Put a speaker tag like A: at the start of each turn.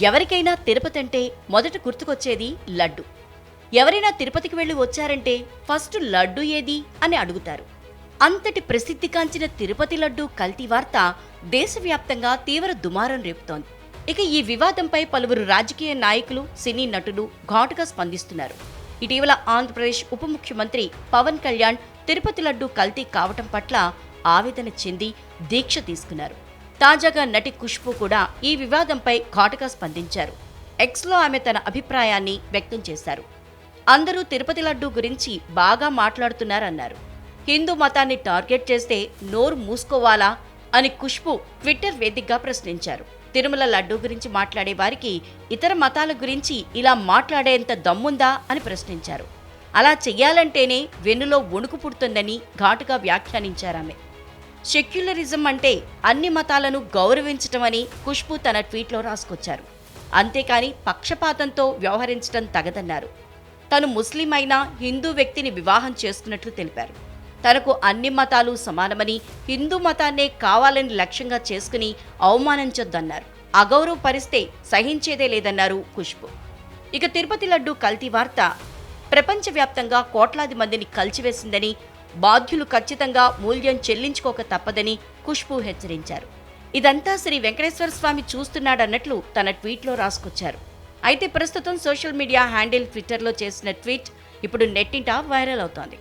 A: ఎవరికైనా తిరుపతి అంటే మొదట గుర్తుకొచ్చేది లడ్డు. ఎవరైనా తిరుపతికి వెళ్ళి వచ్చారంటే ఫస్ట్ లడ్డు ఏది అని అడుగుతారు. అంతటి ప్రసిద్ధిగాంచిన తిరుపతి లడ్డు కల్తీ వార్త దేశవ్యాప్తంగా తీవ్ర దుమారం రేపుతోంది. ఇక ఈ వివాదంపై పలువురు రాజకీయ నాయకులు సినీ నటులు ఘాటుగా స్పందిస్తున్నారు. ఇటీవల ఆంధ్రప్రదేశ్ ఉప ముఖ్యమంత్రి పవన్ కళ్యాణ్ తిరుపతి లడ్డు కల్తీ కావటం పట్ల ఆవేదన చెంది దీక్ష తీసుకున్నారు. తాజాగా నటి ఖుష్బు కూడా ఈ వివాదంపై ఘాటుగా స్పందించారు. ఎక్స్లో ఆమె తన అభిప్రాయాన్ని వ్యక్తం చేశారు. అందరూ తిరుపతి లడ్డు గురించి బాగా మాట్లాడుతున్నారన్నారు. హిందూ మతాన్ని టార్గెట్ చేస్తే నోరు మూసుకోవాలా అని ఖుష్బు ట్విట్టర్ వేదికగా ప్రశ్నించారు. తిరుమల లడ్డు గురించి మాట్లాడే వారికి ఇతర మతాల గురించి ఇలా మాట్లాడేంత దమ్ముందా అని ప్రశ్నించారు. అలా చెయ్యాలంటేనే వెన్నులో వణుకు పుడుతుందని ఘాటుగా వ్యాఖ్యానించారామె. సెక్యులరిజం అంటే అన్ని మతాలను గౌరవించటమని ఖుష్బు తన ట్వీట్లో రాసుకొచ్చారు. అంతేకాని పక్షపాతంతో వ్యవహరించడం తగదన్నారు. తను ముస్లిం అయినా హిందూ వ్యక్తిని వివాహం చేసుకున్నట్లు తెలిపారు. తనకు అన్ని మతాలు సమానమని హిందూ మతాన్నే కావాలని లక్ష్యంగా చేసుకుని అవమానించొద్దన్నారు అగౌరవపరిస్తే సహించేదే లేదన్నారు ఖుష్బు. ఇక తిరుపతి లడ్డు కల్తీ వార్త. ప్రపంచవ్యాప్తంగా కోట్లాది మందిని కలిచివేసిందని బాధ్యులు ఖచ్చితంగా మూల్యం చెల్లించుకోక తప్పదని ఖుష్బు హెచ్చరించారు. ఇదంతా శ్రీ వెంకటేశ్వర స్వామి చూస్తున్నాడన్నట్లు తన ట్వీట్లో రాసుకొచ్చారు. అయితే ప్రస్తుతం సోషల్ మీడియా హ్యాండిల్ ట్విట్టర్లో చేసిన ట్వీట్ ఇప్పుడు నెట్టింట వైరల్ అవుతోంది.